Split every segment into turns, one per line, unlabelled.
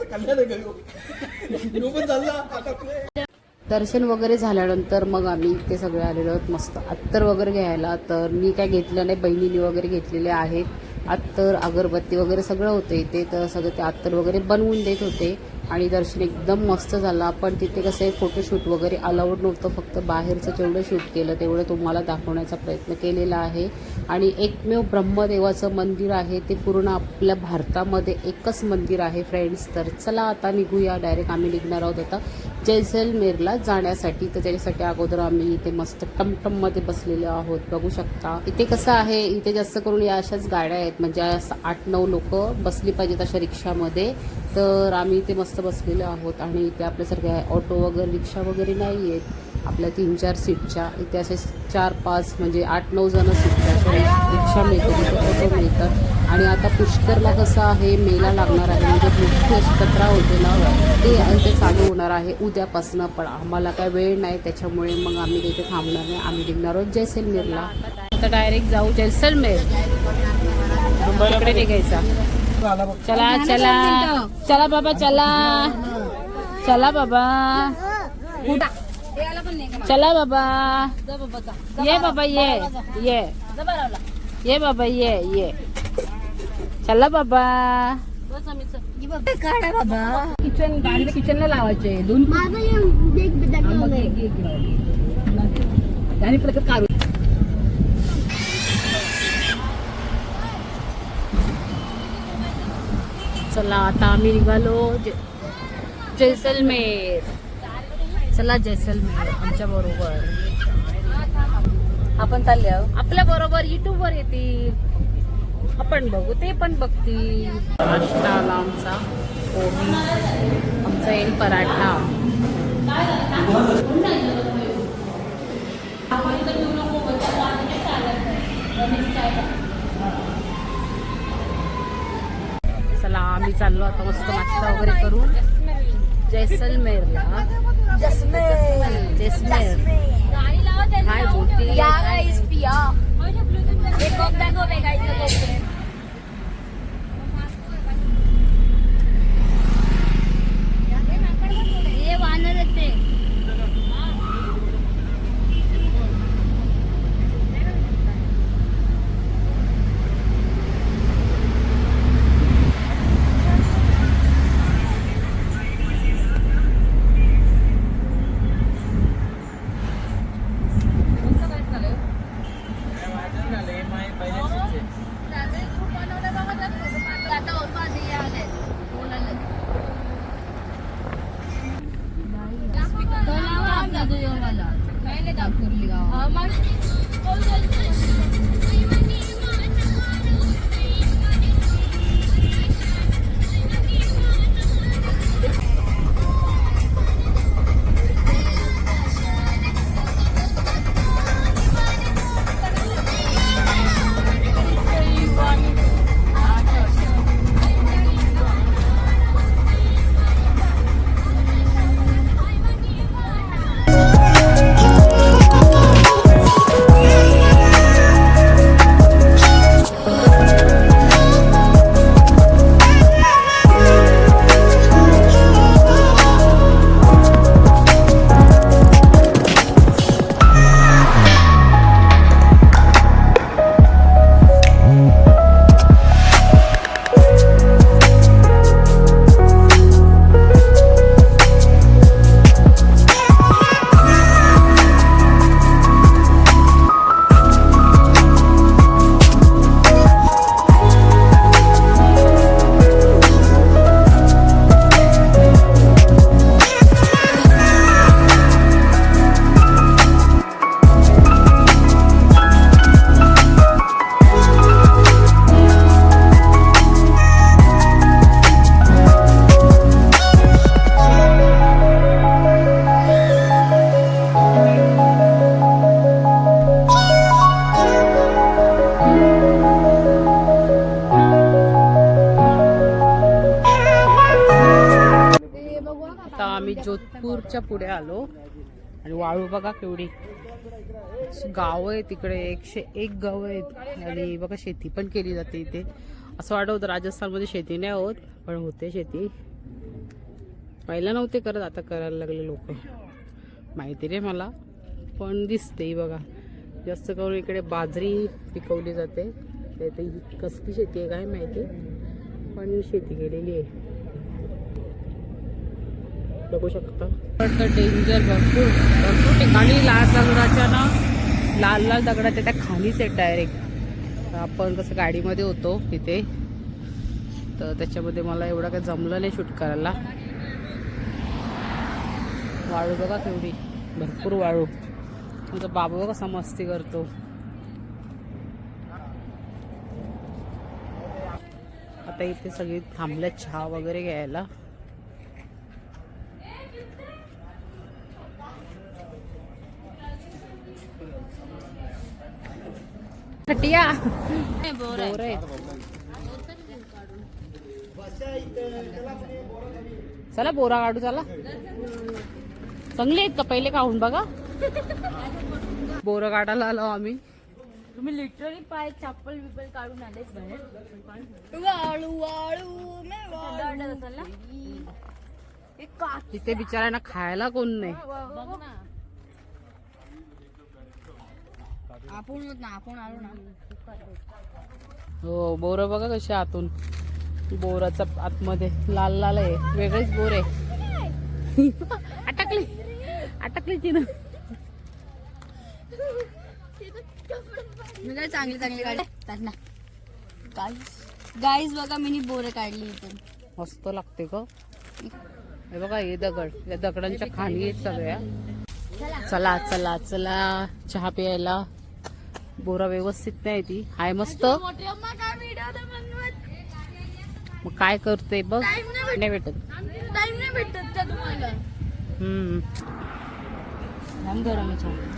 आता कल्याण आहे पण चालला. आता
दर्शन वगैरे झाल्यानंतर मग आम्ही ते सगळे आलेलो आहोत मस्त. अत्तर वगैरे घ्यायला तर मी काय घेतलं नाही बहिणीने वगैरे घेतलेले आहेत. अत्तर अगरबत्ती वगैरे सगळं होतं इथे. तर सगळं ते अत्तर वगैरे बनवून देत होते. आणि दर्शन एकदम मस्त झालं. पण तिथे कसं आहे फोटोशूट वगैरे अलाउड नव्हतं. फक्त बाहेरचं जेवढं शूट केलं तेवढं तुम्हाला दाखवण्याचा प्रयत्न केलेला आहे. आणि एकमेव ब्रह्मदेवाचं मंदिर आहे. ते पूर्ण आपल्या भारतामध्ये एकच मंदिर आहे फ्रेंड्स तर चला आता निघूया. डायरेक्ट आम्ही निघणार आहोत आता. जैसलमेरला जाण्यासाठी तर त्याच्यासाठी अगोदर आम्ही इथे मस्त टमटममध्ये बसलेलो आहोत. बघू शकता. इथे कसं आहे इथे जास्त करून या अशाच गाड्या आहेत. म्हणजे असं आठ नऊ लोक बसली पाहिजेत अशा रिक्षामध्ये. तर आम्ही इथे मस्त बसलेलो आहोत. आणि इथे आपल्यासारख्या ऑटो वगैरे रिक्षा वगैरे नाही आहेत. आपल्या तीन चार सीटच्या. इथे असे चार पाच म्हणजे आठ नऊ जण सीटच्या अशा रिक्षा मिळतात ऑटो मिळतात. आणि आता पुष्करला कसं आहे मेला लागणार आहे. म्हणजे मोठी अशी जत्रा होते ना ते चालू होणार आहे. उद्यापासनं पण आम्हाला काय वेळ नाही त्याच्यामुळे मग आम्ही तिथे थांबणार नाही. आम्ही निघणार आहोत जैसलमेरला. आता डायरेक्ट जाऊ जैसलमेर. तिकडे निघायचा. चला चला. चला बाबा चला. चला बाबा. चला बाबा. ये बाबा ये. ये. ये बाबा ये ये. चला बाबा.
काढा बाबा.
किचन किचनला लावायचे. दोन. आणि प्रकार काढू. चला आता आम्ही निघालो. जैसलमेर. चला जैसलमेर आमच्या बरोबर.
आपण चालले आहोत.
आपल्या बरोबर युट्यूब वर येतील. आपण बघू ते पण बघतील. नाश्ता आला आमचा पोहे आमचा येईल पराठा. चला आम्ही चाललो आता मस्त नाश्ता वगैरे करून. जैसलमेरला. जैसलमेर. काय बोलते?
या गाईस पिया एक कप दाखव बेगायचं दाखवली मग आता
आम्ही जोधपूरच्या पुढे आलो. आणि वाळू बघा केवढी. गाव आहे तिकडे एकशे एक गाव आहेत. आणि बघा शेती पण केली जाते इथे. असं वाटत होतं राजस्थानमध्ये शेती नाही होत पण होते शेती. पहिला नव्हते करत आता करायला लागले लोक. माहिती नाही मला पण दिसते बघा. जास्त करून इकडे बाजरी पिकवली जाते. ते ही कसली शेती आहे काय माहिती? पण शेती केलेली आहे. बघू शकता. डेंजर भरपूर भरपूर ठिकाणी लाल दगडाच्या ना लाल लाल दगडाच्या त्या खालीच आहेत डायरेक्ट आपण कसं गाडीमध्ये होतो तिथे. तर त्याच्यामध्ये मला एवढं काही जमलं नाही शूट करायला. वाळू बघा केवढी भरपूर वाळू. तुमचा बाबा कसा मस्ती करतो. आता इथे सगळी थांबल्या चहा वगैरे घ्यायला. खटिया बोर आहे चला बोरा काढू चला चांगले आहेत का पहिले काढून बघा बोरं काढायला आलो आम्ही
तुम्ही लिटरली पाय चप्पल बिप्पल काढून आलेच बाहेर.
तिथे बिचाऱ्यांना खायला कोण नाही
बघ ना आपण ना आपण आलो ना.
हो बोर बघा कशी आतून. बोराचा आतमध्ये लाल लाल आहे. वेगळीच बोर आहे. अटकली. अटकली तिनं.
मी काय चांगली चांगली काढली ना. गाईस गाईस बघा मी बोरं काढली इथून.
मस्त लागते ग. हे बघा हे दगड. या दगडांच्या खाली आहेत सगळ्या. चला चला चला. चहा प्यायला. बोरा व्यवस्थित नाही ती. हाय मस्त. मग काय करते बघ. नाही भेटत. हम्म.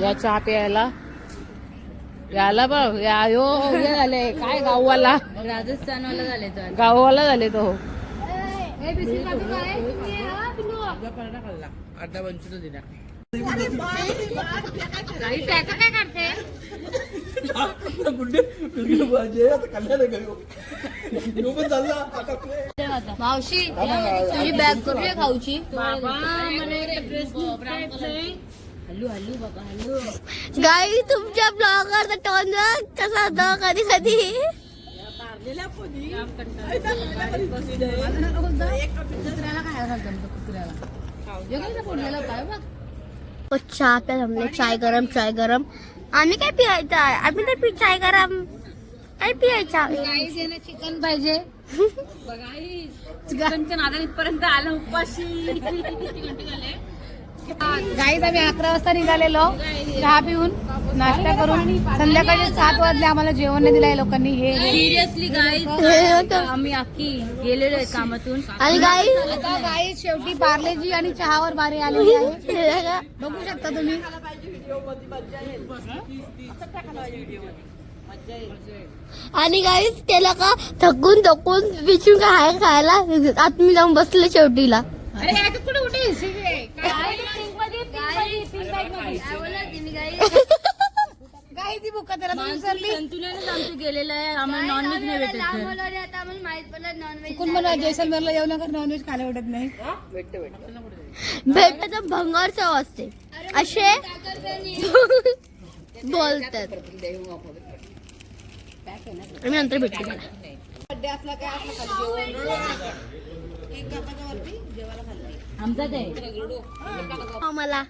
या चहा प्यायला. याला बघ. या यो हे झाले. काय गाववाला.
राजस्थानवाला झाले तर.
गाववाला झाले तो.
अड्डा पंचवीस दिला
काय करते
गुड्डे
मावशी तुझी बॅग करूया खाऊची?
गाई तुमच्या ब्लॉगरचा टोन कसा होता कधी कधी? चहा प्या जमले चाय गरम चाय गरम। आम्ही काय पियायचं आम्ही नाही पी चाय गरम। काय पियायचं
चिकन पाहिजे। चिकनच्या नादान इथपर्यंत आलं उपाशी।
गाईत आम्ही अकरा वाजता निघालेलो. चहा पिऊन नाश्ता करून संध्याकाळी सात वाजले आम्हाला जेवण नाही दिलंय लोकांनी. हे.
सिरियसली गाईज आम्ही अख्खी गेलेलो आहे कामातून.
आणि गाई
आता गाई शेवटी पार्लेजी आणि चहावर बारी आलेली आहे. बघू शकता तुम्ही.
आणि गाई त्याला का थकून थकून बिचून काय खायला? आत मी जाऊन बसले शेवटीला.
गाई ती बुका त्याला तुम्ही विसरली
आमचं गेलेलं आहे. आम्हाला नॉनव्हेज नाही भेटत
मला जैसलमेरला येऊ नका नॉनव्हेज खायला भेटत नाही.
भेटत भंगार चव असते. असे बोलतात. मी नंतर भेटते मला.
आमचं ते
मला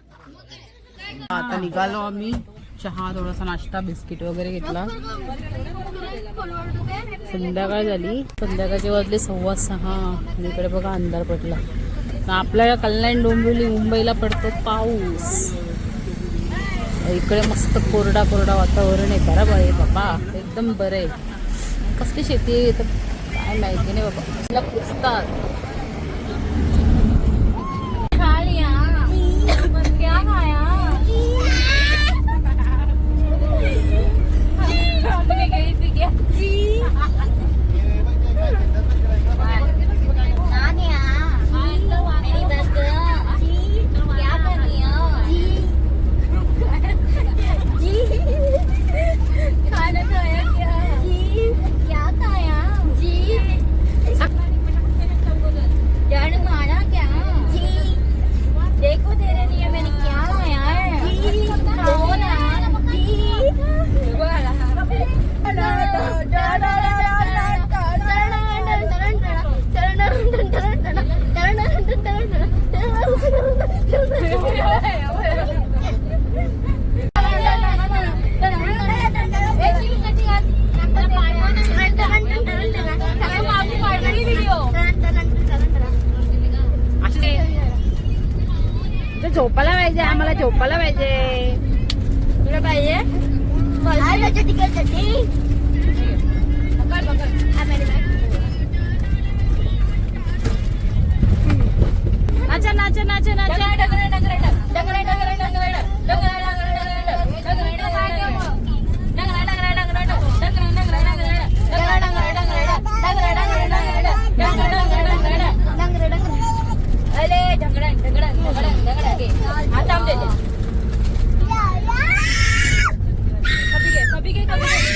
आता निघालो आम्ही. चहा थोडासा नाश्ता बिस्किट वगैरे घेतला. संध्याकाळ झाली. संध्याकाळचे वाजले सव्वा सहा. इकडे बघा अंधार पडला. आपल्या कल्याण डोंबिवली मुंबईला पडतो पाऊस. इकडे मस्त कोरडा कोरडा वातावरण आहे. बरं आहे बाबा एकदम बरं आहे. कसली शेती आहे तर काय माहिती नाही बाबा. तिला पुसतात.
झोपायला पाहिजे तुला पाहिजे नाचा नाचा नाचा नाचा Pabigay, pabigay, pabigay.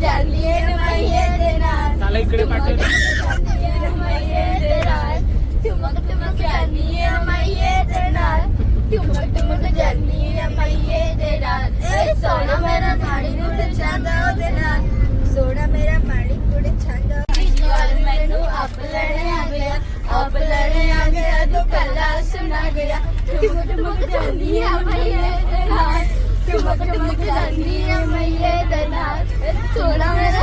चालली आहे
त्याला इकडे पाठव
ठुमक ठुमक चालली आहे मैये देणार ठुमक ठुमक चालली आहे मैये देणार सोना मेरा पाणी पुढे छान जाऊ देणार सोना मेरा पाणी पुढे छान जाऊ ਮੈਨੂੰ ਆਪਲਣੇ ਆ ਗਿਆ ਆਪਲਣੇ ਆ ਗਿਆ ਤੂੰ ਕੱਲਾ Solamente